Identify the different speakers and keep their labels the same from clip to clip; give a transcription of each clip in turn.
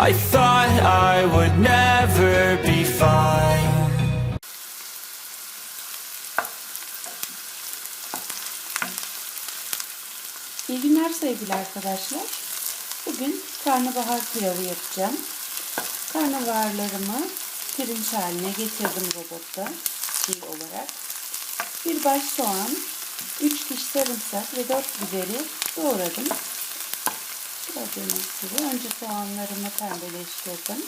Speaker 1: I thought I would never be fine.
Speaker 2: İyi günler sevgili arkadaşlar. Bugün karnabahar pilavı yapacağım. Karnabaharlarımı pirinç haline getirdim robotta çiğ olarak. Bir baş soğan, 3 diş sarımsak ve 4 biberi doğradım. Gördüğünüz gibi önce soğanlarımı pembeleştirdim.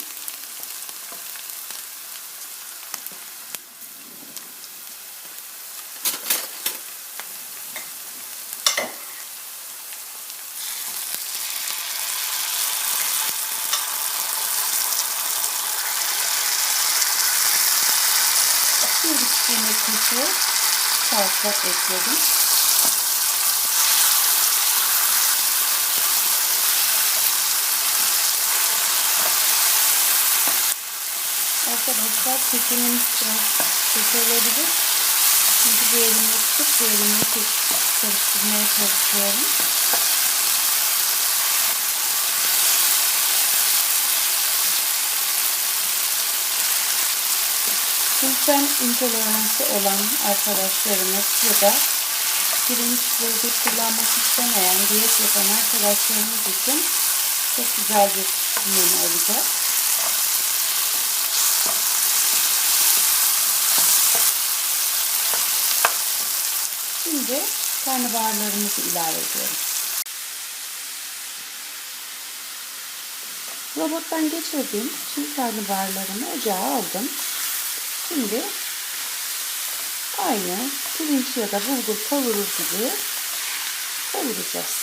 Speaker 2: Bir yemek kaşığı salça ekledim. Arkadaşlar kekimin biraz kötü olabilir. Çünkü bir elimle tutup bir elimle karıştırmaya çalışıyorum. Gluten intoleransı olan arkadaşlarımız ya da pirinç bir kullanmak istemeyen diyet yapan arkadaşlarımız için çok güzel bir menü olacak. Şimdi karnabaharlarımızı ilave ediyorum. Robottan geçirdiğim çiğ karnabaharlarımı ocağa aldım. Şimdi aynı pirinç ya da bulgur kavurur gibi kavuracağız.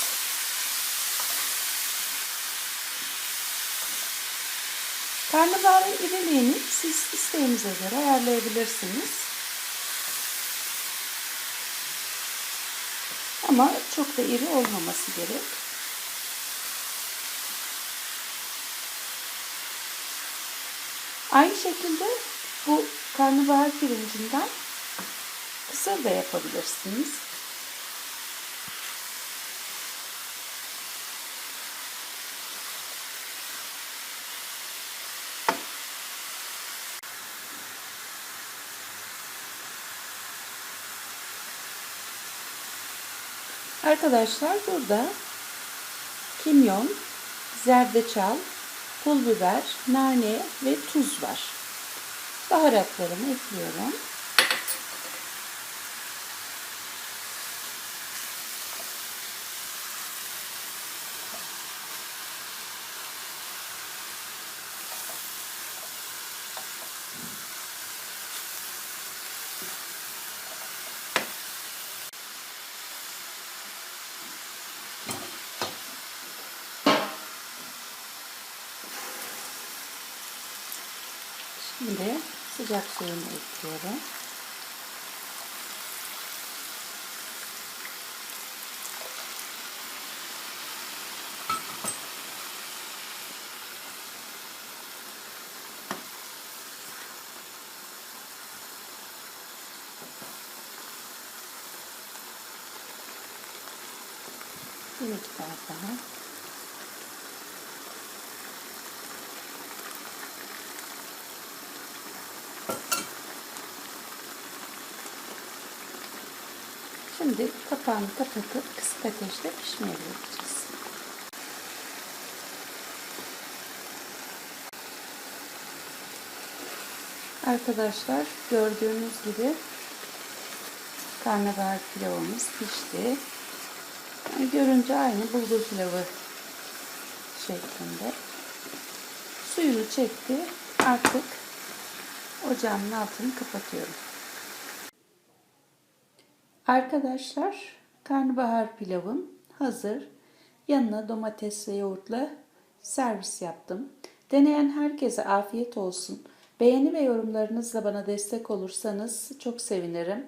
Speaker 2: Karnabaharın iriliğini siz isteğinize göre ayarlayabilirsiniz. Ama çok da iri olmaması gerek. Aynı şekilde bu karnabahar pirincinden kısır da yapabilirsiniz. Arkadaşlar burada kimyon, zerdeçal, pul biber, nane ve tuz var. Baharatlarımı ekliyorum. Şimdi sıcak suyumu ekliyorum. Bir miktar daha. Şimdi kapağını kapatıp kısık ateşte pişmeye bırakacağız. Arkadaşlar gördüğünüz gibi karnabahar pilavımız pişti. Yani görünce aynı bulgur pilavı şeklinde. Suyunu çekti. Artık ocağımın altını kapatıyorum. Arkadaşlar karnabahar pilavım hazır. Yanına domates ve yoğurtla servis yaptım. Deneyen herkese afiyet olsun. Beğeni ve yorumlarınızla bana destek olursanız çok sevinirim.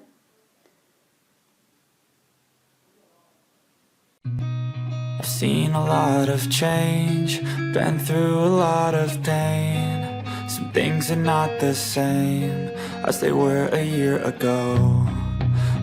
Speaker 1: I've seen a lot of change, been through a lot of pain. Some things are not the same as they were a year ago.